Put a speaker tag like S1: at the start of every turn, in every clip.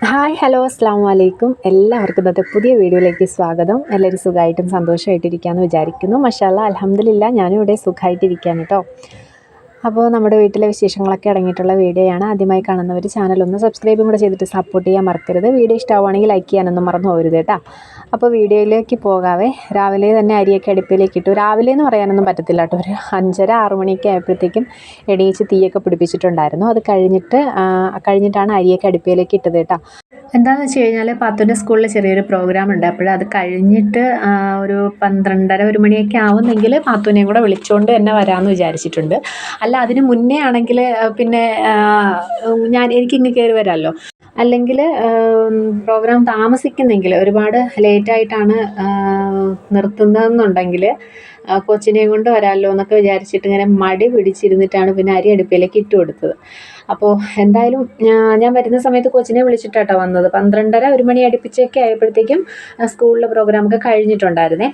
S1: Hi hello അസ്സാം വലൈക്കും എല്ലാവർക്കും ഇന്നത്തെ പുതിയ വീഡിയോയിലേക്ക് സ്വാഗതം. എല്ലാവരും സുഖമായിട്ടും സന്തോഷമായിട്ടിരിക്കാമെന്ന് വിചാരിക്കുന്നു. മഷാല്ല അലഹമില്ല ഞാനും ഇവിടെ സുഖമായിട്ടിരിക്കുകയാണ് കേട്ടോ അപ്പോൾ നമ്മുടെ വീട്ടിലെ വിശേഷങ്ങളൊക്കെ അടങ്ങിയിട്ടുള്ള വീഡിയോയാണ് ആദ്യമായി കാണുന്നവർ ചാനൽ ഒന്ന് സബ്സ്ക്രൈബും കൂടെ ചെയ്തിട്ട് സപ്പോർട്ട് ചെയ്യാൻ മറക്കരുത്. വീഡിയോ ഇഷ്ടമാവുകയാണെങ്കിൽ ലൈക്ക് ചെയ്യാനൊന്നും മറന്നു പോകരുത് കേട്ടോ. അപ്പോൾ വീഡിയോയിലേക്ക് പോകാവേ. രാവിലെ തന്നെ അരിയൊക്കെ അടുപ്പിലേക്ക് ഇട്ടു. രാവിലെ എന്ന് പറയാനൊന്നും പറ്റത്തില്ല കേട്ടോ. ഒരു അഞ്ചര ആറ് മണിയൊക്കെ ആയപ്പോഴത്തേക്കും എണീച്ച് തീയൊക്കെ പിടിപ്പിച്ചിട്ടുണ്ടായിരുന്നു. അത് കഴിഞ്ഞിട്ട് കഴിഞ്ഞിട്ടാണ് അരിയൊക്കെ അടുപ്പിലേക്ക് ഇട്ടത് കേട്ടോ. എന്താണെന്ന് വെച്ച് കഴിഞ്ഞാൽ പാത്തുന്റെ സ്കൂളിൽ ചെറിയൊരു പ്രോഗ്രാം ഉണ്ട്. അപ്പോൾ അത് കഴിഞ്ഞിട്ട് ഒരു പന്ത്രണ്ടര ഒരു മണിയൊക്കെ ആവുന്നെങ്കിൽ പാത്തുവിനെയും കൂടെ വിളിച്ചുകൊണ്ട് തന്നെ വരാമെന്ന് വിചാരിച്ചിട്ടുണ്ട്. അല്ല അതിന് മുന്നേ ആണെങ്കിൽ പിന്നെ ഞാൻ എനിക്കിങ്ങ് കയറി വരാമല്ലോ അല്ലെങ്കിൽ പ്രോഗ്രാം താമസിക്കുന്നെങ്കിൽ ഒരുപാട് ലേറ്റായിട്ടാണ് നിർത്തുന്നതെന്നുണ്ടെങ്കിൽ കൊച്ചിനെയും കൊണ്ട് വരാമല്ലോ എന്നൊക്കെ വിചാരിച്ചിട്ട് ഇങ്ങനെ മടി പിടിച്ചിരുന്നിട്ടാണ് പിന്നെ അരി അടുപ്പിലേക്ക് ഇട്ട് കൊടുത്തത്. അപ്പോൾ എന്തായാലും ഞാൻ വരുന്ന സമയത്ത് കൊച്ചിനെ വിളിച്ചിട്ടാട്ടോ വന്നത്. പന്ത്രണ്ടര ഒരു മണി അടുപ്പിച്ചൊക്കെ ആയപ്പോഴത്തേക്കും സ്കൂളിലെ പ്രോഗ്രാമൊക്കെ കഴിഞ്ഞിട്ടുണ്ടായിരുന്നേ.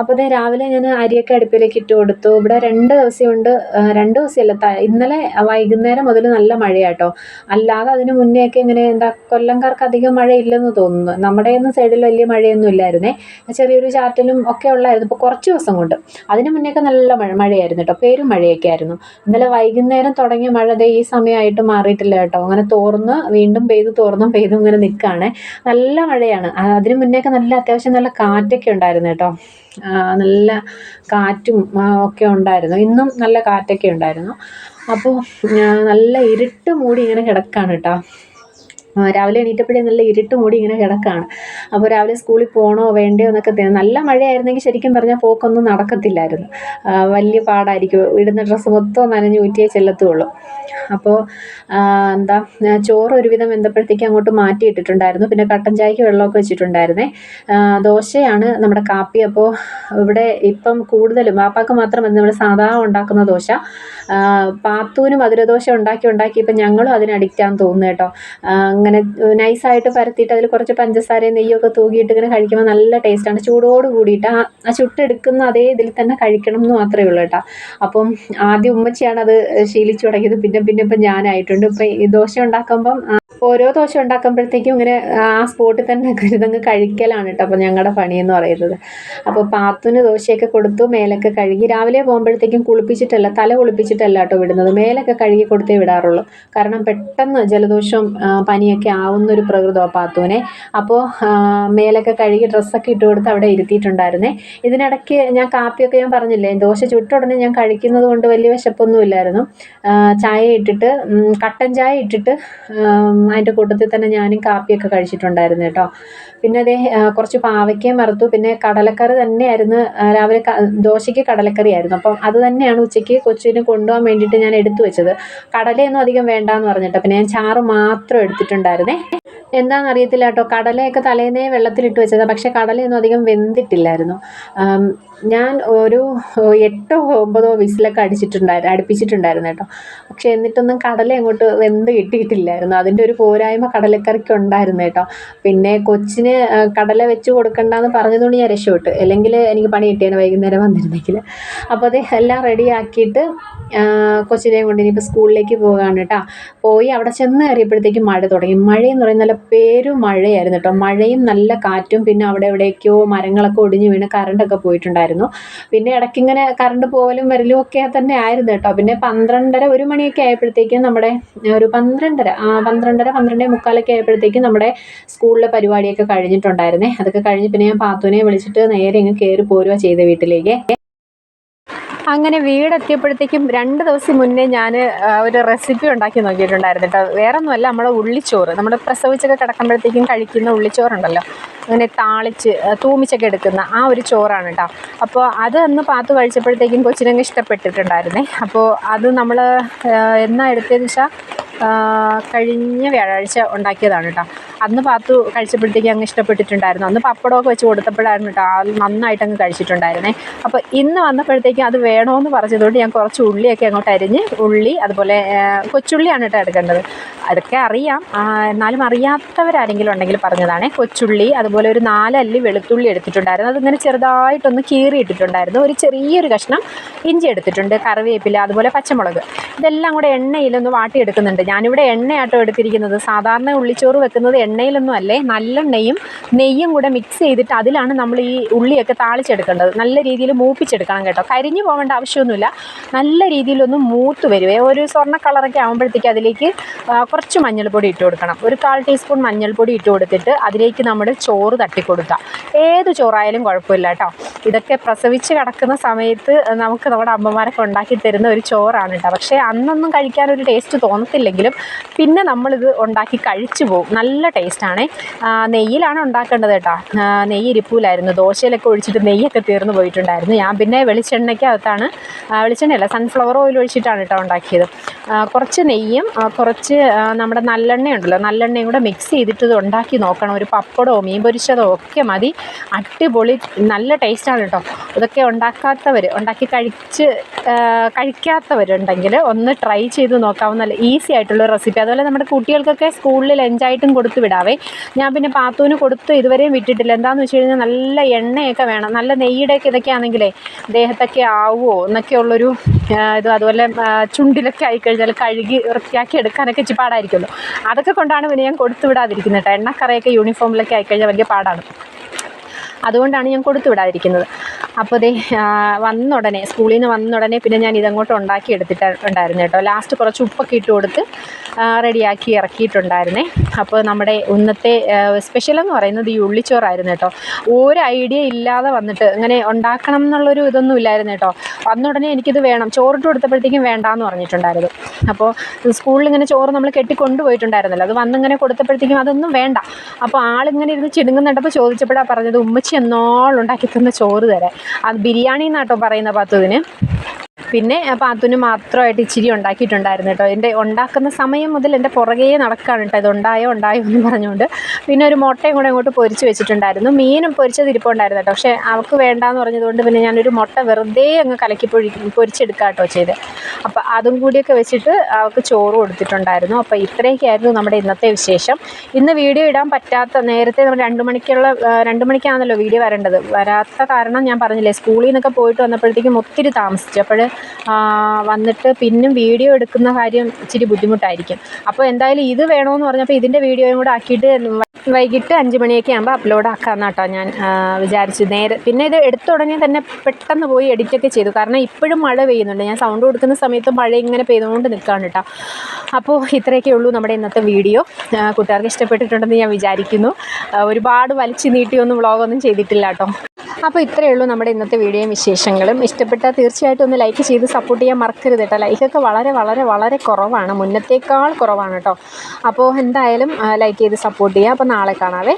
S1: അപ്പോൾ ദേ രാവിലെ ഞാൻ അരിയൊക്കെ അടുപ്പിലേക്ക് ഇട്ട് കൊടുത്തു. ഇവിടെ രണ്ട് ദിവസമുണ്ട് രണ്ട് ദിവസമല്ല ഇന്നലെ വൈകുന്നേരം മുതൽ നല്ല മഴയാട്ടോ. അല്ലാതെ അതിന് മുന്നേ ഒക്കെ ഇങ്ങനെ എന്താ കൊല്ലംകാർക്ക് അധികം മഴയില്ലെന്ന് തോന്നുന്നു. നമ്മുടെ ഒന്നും സൈഡിൽ വലിയ മഴയൊന്നും ഇല്ലായിരുന്നേ. ചെറിയൊരു ചാറ്റലും ഒക്കെ ഉള്ളായിരുന്നു. ഇപ്പോൾ കുറച്ച് ദിവസം കൊണ്ട്. അതിന് മുന്നേയൊക്കെ നല്ല മഴ മഴയായിരുന്നു കേട്ടോ. പേരും മഴയൊക്കെ ആയിരുന്നു. ഇന്നലെ വൈകുന്നേരം തുടങ്ങിയ മഴ ഈ സമയമായിട്ട് മാറിയിട്ടില്ല കേട്ടോ. അങ്ങനെ തോർന്ന് വീണ്ടും പെയ്ത് തോർന്നും പെയ്തും ഇങ്ങനെ നിൽക്കുകയാണ് നല്ല മഴയാണ്. അതിന് മുന്നേയൊക്കെ നല്ല അത്യാവശ്യം നല്ല കാറ്റൊക്കെ ഉണ്ടായിരുന്നു കേട്ടോ. നല്ല കാറ്റും ഒക്കെ ഉണ്ടായിരുന്നു. ഇന്നും നല്ല കാറ്റൊക്കെ ഉണ്ടായിരുന്നു. അപ്പോൾ നല്ല ഇരുട്ട് മൂടി ഇങ്ങനെ കിടക്കാണ് കേട്ടോ. രാവിലെ എണീറ്റപ്പോഴേ നല്ല ഇരുട്ട് മൂടി ഇങ്ങനെ കിടക്കാണ്. അപ്പോൾ രാവിലെ സ്കൂളിൽ പോകണോ വേണ്ടയോ എന്നൊക്കെ നല്ല മഴയായിരുന്നെങ്കിൽ ശരിക്കും പറഞ്ഞാൽ പോക്കൊന്നും നടക്കത്തില്ലായിരുന്നു. വലിയ പാടായിരിക്കും. ഇടുന്ന ഡ്രസ്സ് മൊത്തം നനഞ്ഞു ഊറ്റിയേ ചെല്ലത്തുള്ളൂ. അപ്പോൾ എന്താ ചോറ് ഒരുവിധം വെന്തപ്പോഴത്തേക്ക് അങ്ങോട്ട് മാറ്റിയിട്ടിട്ടുണ്ടായിരുന്നു. പിന്നെ കട്ടൻ ചായക്ക് വെള്ളമൊക്കെ വെച്ചിട്ടുണ്ടായിരുന്നേ. ദോശയാണ് നമ്മുടെ കാപ്പി. അപ്പോൾ ഇവിടെ ഇപ്പം കൂടുതലും വാപ്പാക്ക് മാത്രം മതി നമ്മൾ സാധാ ഉണ്ടാക്കുന്ന ദോശ. പാത്തൂനും മധുരദോശ ഉണ്ടാക്കി ഉണ്ടാക്കി ഇപ്പം ഞങ്ങളും അതിന് ആണെന്ന് തോന്നുന്നു കേട്ടോ. അങ്ങനെ നൈസായിട്ട് പരത്തിയിട്ട് അതിൽ കുറച്ച് പഞ്ചസാരയും നെയ്യൊക്കെ തൂകിയിട്ട് ഇങ്ങനെ കഴിക്കുമ്പോൾ നല്ല ടേസ്റ്റാണ് ചൂടോട് കൂടിയിട്ട് ആ ആ ചുട്ടെടുക്കുന്ന അതേ ഇതിൽ തന്നെ കഴിക്കണം എന്ന് മാത്രമേ ഉള്ളൂ കേട്ടോ. അപ്പം ആദ്യം ഉമ്മച്ചിയാണ് അത് ശീലിച്ചു തുടങ്ങിയത്. പിന്നെ പിന്നെ ഇപ്പം ഞാനായിട്ടുണ്ട്. ഇപ്പം ഈ ദോശ ഉണ്ടാക്കുമ്പം ഓരോ ദോശ ഉണ്ടാക്കുമ്പോഴത്തേക്കും ഇങ്ങനെ ആ സ്പോട്ടിൽ തന്നെ കരുതങ്ങ് കഴിക്കലാണ് കേട്ടോ അപ്പോൾ ഞങ്ങളുടെ പണിയെന്ന് പറയുന്നത്. അപ്പോൾ പാത്തുന് ദോശയൊക്കെ കൊടുത്തു മേലൊക്കെ കഴുകി. രാവിലെ പോകുമ്പോഴത്തേക്കും കുളിപ്പിച്ചിട്ടല്ല തല കുളിപ്പിച്ചിട്ടല്ല കേട്ടോ വിടുന്നത്. മേലൊക്കെ കഴുകി കൊടുത്തേ വിടാറുള്ളൂ. കാരണം പെട്ടെന്ന് ജലദോഷം ആ, പനിയൊക്കെ ആവുന്നൊരു പ്രകൃതമാണ് പാത്തുവിനെ. അപ്പോൾ മേലൊക്കെ കഴുകി ഡ്രസ്സൊക്കെ ഇട്ട് കൊടുത്ത് അവിടെ ഇരുത്തിയിട്ടുണ്ടായിരുന്നേ. ഇതിനിടയ്ക്ക് ഞാൻ കാപ്പിയൊക്കെ ഞാൻ പറഞ്ഞില്ലേ ദോശ ചുട്ട ഉടനെ ഞാൻ കഴിക്കുന്നത് കൊണ്ട് വലിയ വിശപ്പൊന്നും ഇല്ലായിരുന്നു. ചായ ഇട്ടിട്ട് കട്ടൻ ചായ ഇട്ടിട്ട് അതിന്റെ കൂട്ടത്തിൽ തന്നെ ഞാനും കാപ്പിയൊക്കെ കഴിച്ചിട്ടുണ്ടായിരുന്നു കേട്ടോ. പിന്നെ അതേ കുറച്ച് പാവയ്ക്കയും വറുത്തു. പിന്നെ കടലക്കറി തന്നെയായിരുന്നു രാവിലെ ദോശയ്ക്ക് കടലക്കറി ആയിരുന്നു. അപ്പം അത് തന്നെയാണ് ഉച്ചയ്ക്ക് കൊച്ചിന് കൊണ്ടുപോകാൻ വേണ്ടിയിട്ട് ഞാൻ എടുത്തു വെച്ചത്. കടലയൊന്നും അധികം വേണ്ടാന്ന് പറഞ്ഞിട്ട് പിന്നെ ഞാൻ ചാറ് മാത്രം എടുത്തിട്ടുണ്ടായിരുന്നേ എന്താണെന്ന് അറിയത്തില്ല കേട്ടോ കടലയൊക്കെ തലേന്നേ വെള്ളത്തിലിട്ട് വെച്ചത്. പക്ഷേ കടലയൊന്നും അധികം വെന്തിട്ടില്ലായിരുന്നു. ഞാൻ ഒരു എട്ടോ ഒമ്പതോ വിസിലൊക്കെ അടിച്ചിട്ടുണ്ടായിരുന്നു അടുപ്പിച്ചിട്ടുണ്ടായിരുന്നു കേട്ടോ. പക്ഷേ എന്നിട്ടൊന്നും കടല അങ്ങോട്ട് വെന്ത് കിട്ടിയിട്ടില്ലായിരുന്നു. അതിന്റെ ഒരു പോരായ്മ കടലക്കറിക്ക് ഉണ്ടായിരുന്നു കേട്ടോ. പിന്നെ കൊച്ചിന് കടല വെച്ച് കൊടുക്കണ്ടെന്ന് പറഞ്ഞതുകൊണ്ട് ഞാൻ രക്ഷപ്പെട്ടു. അല്ലെങ്കിൽ എനിക്ക് പണി കിട്ടിയാണ് വൈകുന്നേരം വന്നിരുന്നെങ്കിൽ. അപ്പോൾ അത് എല്ലാം റെഡിയാക്കിയിട്ട് കൊച്ചിനെയും കൊണ്ട് ഇനിയിപ്പോൾ സ്കൂളിലേക്ക് പോകാണ് കേട്ടോ. പോയി അവിടെ ചെന്ന് കയറിയപ്പോഴത്തേക്കും മഴ തുടങ്ങി. മഴയെന്ന് പറയുന്നത് നല്ല പേരു മഴയായിരുന്നു കേട്ടോ. മഴയും നല്ല കാറ്റും പിന്നെ അവിടെ എവിടേക്കോ മരങ്ങളൊക്കെ ഒടിഞ്ഞു വീണ് കറണ്ടൊക്കെ പോയിട്ടുണ്ടായിരുന്നു. പിന്നെ ഇടയ്ക്കിങ്ങനെ കറണ്ട് പോകലും വരലും ഒക്കെ തന്നെ ആയിരുന്നു കേട്ടോ. പിന്നെ പന്ത്രണ്ടര ഒരു മണിയൊക്കെ ആയപ്പോഴത്തേക്കും നമ്മുടെ ഒരു പന്ത്രണ്ടര പന്ത്രണ്ടര പന്ത്രണ്ടേ മുക്കാലൊക്കെ ആയപ്പോഴത്തേക്കും നമ്മുടെ സ്കൂളിലെ പരിപാടിയൊക്കെ കഴിഞ്ഞിട്ടുണ്ടായിരുന്നേ. അതൊക്കെ കഴിഞ്ഞ് പിന്നെ ഞാൻ പാത്തുവിനെ വിളിച്ചിട്ട് നേരെ ഇങ്ങ് കയറി പോരുക ചെയ്ത വീട്ടിലേക്ക്. അങ്ങനെ വീടെത്തിയപ്പോഴത്തേക്കും രണ്ട് ദിവസം മുന്നേ ഞാൻ ഒരു റെസിപ്പി ഉണ്ടാക്കി നോക്കിയിട്ടുണ്ടായിരുന്നു കേട്ടോ. വേറെ ഒന്നുമല്ല നമ്മുടെ ഉള്ളിച്ചോറ്. നമ്മുടെ പ്രസവിച്ചൊക്കെ കിടക്കുമ്പോഴത്തേക്കും കഴിക്കുന്ന ഉള്ളിച്ചോറുണ്ടല്ലോ. അങ്ങനെ താളിച്ച് തൂമിച്ചൊക്കെ എടുക്കുന്ന ആ ഒരു ചോറാണ് കേട്ടോ. അപ്പോൾ അത് അന്ന് പാത്തു കഴിച്ചപ്പോഴത്തേക്കും കൊച്ചിനങ്ങ് ഇഷ്ടപ്പെട്ടിട്ടുണ്ടായിരുന്നേ. അപ്പോൾ അത് നമ്മൾ എന്നാ എടുത്തതെന്ന് വെച്ചാൽ കഴിഞ്ഞ വ്യാഴാഴ്ച ഉണ്ടാക്കിയതാണ് കേട്ടോ അന്ന് പാത്തു കഴിച്ചപ്പോഴത്തേക്ക് അങ്ങ് ഇഷ്ടപ്പെട്ടിട്ടുണ്ടായിരുന്നു. അന്ന് പപ്പടമൊക്കെ വെച്ച് കൊടുത്തപ്പോഴായിരുന്നു കേട്ടോ നന്നായിട്ട് അങ്ങ് കഴിച്ചിട്ടുണ്ടായിരുന്നേ. അപ്പോൾ ഇന്ന് വന്നപ്പോഴത്തേക്കും അത് വേണമെന്ന് പറഞ്ഞതുകൊണ്ട് ഞാൻ കുറച്ച് ഉള്ളിയൊക്കെ അങ്ങോട്ട് അരിഞ്ഞ് ഉള്ളി അതുപോലെ കൊച്ചുള്ളിയാണ് കേട്ടോ എടുക്കേണ്ടത്. അതൊക്കെ അറിയാം. എന്നാലും അറിയാത്തവരാരെങ്കിലും ഉണ്ടെങ്കിൽ പറഞ്ഞതാണേ. കൊച്ചുള്ളി അതുപോലെ ഒരു നാലല്ലി വെളുത്തുള്ളി എടുത്തിട്ടുണ്ടായിരുന്നു. അതിങ്ങനെ ചെറുതായിട്ടൊന്ന് കീറി ഇട്ടിട്ടുണ്ടായിരുന്നു ഒരു ചെറിയൊരു കഷ്ണം ഇഞ്ചി എടുത്തിട്ടുണ്ട്. കറിവേപ്പില അതുപോലെ പച്ചമുളക്. ഇതെല്ലാം കൂടെ എണ്ണയിലൊന്ന് വാട്ടിയെടുക്കുന്നുണ്ട് ഞാനിവിടെ എണ്ണയാട്ടോ എടുത്തിരിക്കുന്നത്. സാധാരണ ഉള്ളിച്ചോറ് വെക്കുന്നത്
S2: എണ്ണയിലൊന്നും അല്ലേ? നല്ലെണ്ണയും നെയ്യും കൂടെ മിക്സ് ചെയ്തിട്ട് അതിലാണ് നമ്മൾ ഈ ഉള്ളിയൊക്കെ താളിച്ചെടുക്കേണ്ടത്. നല്ല രീതിയിൽ മൂപ്പിച്ചെടുക്കണം കേട്ടോ. കരിഞ്ഞു പോകേണ്ട ആവശ്യമൊന്നുമില്ല. നല്ല രീതിയിലൊന്ന് മൂത്ത് വരുവേ ഒരു സ്വർണ കളറൊക്കെ ആകുമ്പോഴത്തേക്ക് അതിലേക്ക് കുറച്ച് മഞ്ഞൾപ്പൊടി ഇട്ട് കൊടുക്കണം. ഒരു കാൽ ടീസ്പൂൺ മഞ്ഞൾപ്പൊടി ഇട്ട് കൊടുത്തിട്ട് അതിലേക്ക് നമ്മൾ ചോറ് തട്ടിക്കൊടുക്കുക. ഏത് ചോറായാലും കുഴപ്പമില്ല കേട്ടോ. ഇതൊക്കെ പ്രസവിച്ച് കിടക്കുന്ന സമയത്ത് നമുക്ക് നമ്മുടെ അമ്മമാരൊക്കെ ഉണ്ടാക്കി തരുന്ന ഒരു ചോറാണ് കേട്ടോ. പക്ഷേ അന്നൊന്നും കഴിക്കാനൊരു ടേസ്റ്റ് ടേസ്റ്റ് തോന്നത്തില്ലെങ്കിലും പിന്നെ നമ്മളിത് ഉണ്ടാക്കി കഴിച്ചു പോകും. നല്ല ടേസ്റ്റാണ് നെയ്യിലാണ് ഉണ്ടാക്കേണ്ടത് കേട്ടോ. നെയ്യ് ഇരിപ്പൂലായിരുന്നു. ദോശയിലൊക്കെ ഒഴിച്ചിട്ട് നെയ്യൊക്കെ തീർന്നു പോയിട്ടുണ്ടായിരുന്നു. ഞാൻ പിന്നെ വെളിച്ചെണ്ണയ്ക്കകത്താണ് വെളിച്ചെണ്ണയല്ല സൺഫ്ലവർ ഓയിൽ ഒഴിച്ചിട്ടാണ് കേട്ടോ ഉണ്ടാക്കിയത്. കുറച്ച് നെയ്യും കുറച്ച് നമ്മുടെ നല്ലെണ്ണ ഉണ്ടല്ലോ നല്ലെണ്ണയും കൂടെ മിക്സ് ചെയ്തിട്ട് ഇത് ഉണ്ടാക്കി നോക്കണം. ഒരു പപ്പടമോ മീൻ പൊരിച്ചതോ ഒക്കെ മതി. അടിപൊളി നല്ല ടേസ്റ്റാണ് കേട്ടോ. ഇതൊക്കെ ഉണ്ടാക്കാത്തവർ ഉണ്ടാക്കി കഴിച്ച് കഴിക്കാത്തവരുണ്ടെങ്കിൽ ഒന്ന് ട്രൈ ചെയ്ത് നോക്കാവുന്ന ഈസി ഈസി ആയിട്ടുള്ള റെസിപ്പി അതുപോലെ നമ്മുടെ കുട്ടികൾക്കൊക്കെ സ്കൂളിൽ ലഞ്ചായിട്ടും കൊടുത്തു വിടാവേ. ഞാൻ പിന്നെ പാത്തൂന് കൊടുത്ത് ഇതുവരെയും വിട്ടിട്ടില്ല. എന്താണെന്ന് വെച്ച് കഴിഞ്ഞാൽ നല്ല എണ്ണയൊക്കെ വേണം. നല്ല നെയ്യുടെയൊക്കെ ഇതൊക്കെ ആണെങ്കിലേ ദേഹത്തൊക്കെ ആവുമോ എന്നൊക്കെയുള്ളൊരു ഉള്ളൊരു ഇത് അതുപോലെ ചുണ്ടിലൊക്കെ ആയിക്കഴിഞ്ഞാൽ കഴുകി വൃത്തിയാക്കി എടുക്കാനൊക്കെ ഇച്ചിരി പാടായിരിക്കുമല്ലോ. അതൊക്കെ കൊണ്ടാണ് പിന്നെ ഞാൻ കൊടുത്തു വിടാതിരിക്കുന്നത്. കേട്ടോ എണ്ണക്കറയൊക്കെ യൂണിഫോമിലൊക്കെ ആയിക്കഴിഞ്ഞാൽ വലിയ പാടാണ്. അതുകൊണ്ടാണ് ഞാൻ കൊടുത്തു വിടാതിരിക്കുന്നത്. അപ്പോൾ വന്നുടനെ വന്ന ഉടനെ സ്കൂളിൽ നിന്ന് വന്ന ഉടനെ പിന്നെ ഞാൻ ഇതങ്ങോട്ട് ഉണ്ടാക്കി എടുത്തിട്ട് ഉണ്ടായിരുന്നു കേട്ടോ. ലാസ്റ്റ് കുറച്ച് ഉപ്പൊക്കെ ഇട്ട് കൊടുത്ത് റെഡിയാക്കി ഇറക്കിയിട്ടുണ്ടായിരുന്നേ. അപ്പോൾ നമ്മുടെ ഇന്നത്തെ സ്പെഷ്യൽ എന്ന് പറയുന്നത് ഈ ഉള്ളിച്ചോറായിരുന്നു കേട്ടോ. ഒരു ഐഡിയ ഇല്ലാതെ വന്നിട്ട് ഇങ്ങനെ ഉണ്ടാക്കണം എന്നുള്ളൊരു ഇതൊന്നും ഇല്ലായിരുന്നു കേട്ടോ. വന്ന ഉടനെ എനിക്കിത് വേണം. ചോറിട്ട് കൊടുത്തപ്പോഴത്തേക്കും വേണ്ടാന്ന് പറഞ്ഞിട്ടുണ്ടായിരുന്നു. അപ്പോൾ സ്കൂളിൽ ഇങ്ങനെ ചോറ് നമ്മൾ കെട്ടിക്കൊണ്ടുപോയിട്ടുണ്ടായിരുന്നല്ലോ അത് വന്നിങ്ങനെ കൊടുത്തപ്പോഴത്തേക്കും അതൊന്നും വേണ്ട. അപ്പോൾ ആളിങ്ങനെ ഇരുന്ന് ചിടുങ്ങുന്നുണ്ടപ്പോൾ ചോദിച്ചപ്പോഴാണ് പറഞ്ഞത് ഉമ്മച്ചി എന്നോളുണ്ടാക്കി തന്ന ചോറ് തരാൻ. അത് ബിരിയാണി എന്നാട്ടോ പറയുന്ന പാത്തുവിന് പിന്നെ പാത്തുന് മാത്രമായിട്ട് ഇച്ചിരി ഉണ്ടാക്കിയിട്ടുണ്ടായിരുന്നു കേട്ടോ. എന്റെ ഉണ്ടാക്കുന്ന സമയം മുതൽ എന്റെ പുറകെ നടക്കുകയാണ് കേട്ടോ. ഇത് ഉണ്ടായോ ഉണ്ടായോ എന്ന് പറഞ്ഞുകൊണ്ട് പിന്നെ ഒരു മുട്ടയും കൂടെ അങ്ങോട്ട് പൊരിച്ച് വെച്ചിട്ടുണ്ടായിരുന്നു. മീനും പൊരിച്ചത് ഇരിപ്പുണ്ടായിരുന്നു കേട്ടോ. പക്ഷേ അവൾക്ക് വേണ്ടാന്ന് പറഞ്ഞതുകൊണ്ട് പിന്നെ ഞാനൊരു മുട്ട വെറുതെ അങ്ങ് കലക്കി പൊഴി പൊരിച്ചെടുക്കുക കേട്ടോ ചെയ്ത്. അപ്പോൾ അതും കൂടിയൊക്കെ വെച്ചിട്ട് അവൾക്ക് ചോറ് കൊടുത്തിട്ടുണ്ടായിരുന്നു. അപ്പോൾ ഇത്രയൊക്കെയായിരുന്നു നമ്മുടെ ഇന്നത്തെ വിശേഷം. ഇന്ന് വീഡിയോ ഇടാൻ പറ്റാത്ത നേരത്തെ നമ്മൾ രണ്ട് മണിക്കുള്ള രണ്ട് മണിക്കാണല്ലോ വീഡിയോ വരേണ്ടത്. വരാത്ത കാരണം ഞാൻ പറഞ്ഞില്ലേ സ്കൂളിൽ നിന്നൊക്കെ പോയിട്ട് വന്നപ്പോഴത്തേക്കും ഒത്തിരി താമസിച്ചു. അപ്പോൾ വന്നിട്ട് പിന്നും വീഡിയോ എടുക്കുന്ന കാര്യം ഇച്ചിരി ബുദ്ധിമുട്ടായിരിക്കും. അപ്പോൾ എന്തായാലും ഇത് വേണമെന്ന് പറഞ്ഞപ്പോൾ ഇതിന്റെ വീഡിയോയും കൂടെ ആക്കിയിട്ട് വൈകിട്ട് അഞ്ച് മണിയൊക്കെ ആകുമ്പോൾ അപ്ലോഡ് ആക്കാമെന്ന് കേട്ടോ ഞാൻ വിചാരിച്ചു നേരെ പിന്നെ ഇത് എടുത്തു തുടങ്ങി തന്നെ പെട്ടെന്ന് പോയി എഡിറ്റൊക്കെ ചെയ്തു. കാരണം ഇപ്പോഴും മഴ പെയ്യുന്നുണ്ട്. ഞാൻ സൗണ്ട് കൊടുക്കുന്ന സമയത്ത് മഴ ഇങ്ങനെ പെയ്തുകൊണ്ട് നിൽക്കുകയാണ് കേട്ടോ അപ്പോൾ ഇത്രയൊക്കെ ഉള്ളൂ നമ്മുടെ ഇന്നത്തെ വീഡിയോ. കൂട്ടുകാർക്ക് ഇഷ്ടപ്പെട്ടിട്ടുണ്ടെന്ന് ഞാൻ വിചാരിക്കുന്നു. ഒരുപാട് വലിച്ചു നീട്ടിയൊന്നും വ്ളോഗൊന്നും ചെയ്തിട്ടില്ല കേട്ടോ അപ്പോൾ ഇത്രയേ ഉള്ളൂ നമ്മുടെ ഇന്നത്തെ വീഡിയോയും വിശേഷങ്ങളും. ഇഷ്ടപ്പെട്ടാൽ തീർച്ചയായിട്ടും ഒന്ന് ലൈക്ക് ചെയ്ത് സപ്പോർട്ട് ചെയ്യാൻ മറക്കരുത് കേട്ടോ. ലൈക്കൊക്കെ വളരെ വളരെ വളരെ കുറവാണ്. മുന്നത്തേക്കാൾ കുറവാണ് കേട്ടോ. അപ്പോൾ എന്തായാലും ലൈക്ക് ചെയ്ത് സപ്പോർട്ട് ചെയ്യുക അപ്പോൾ നാളെ കാണാവേ.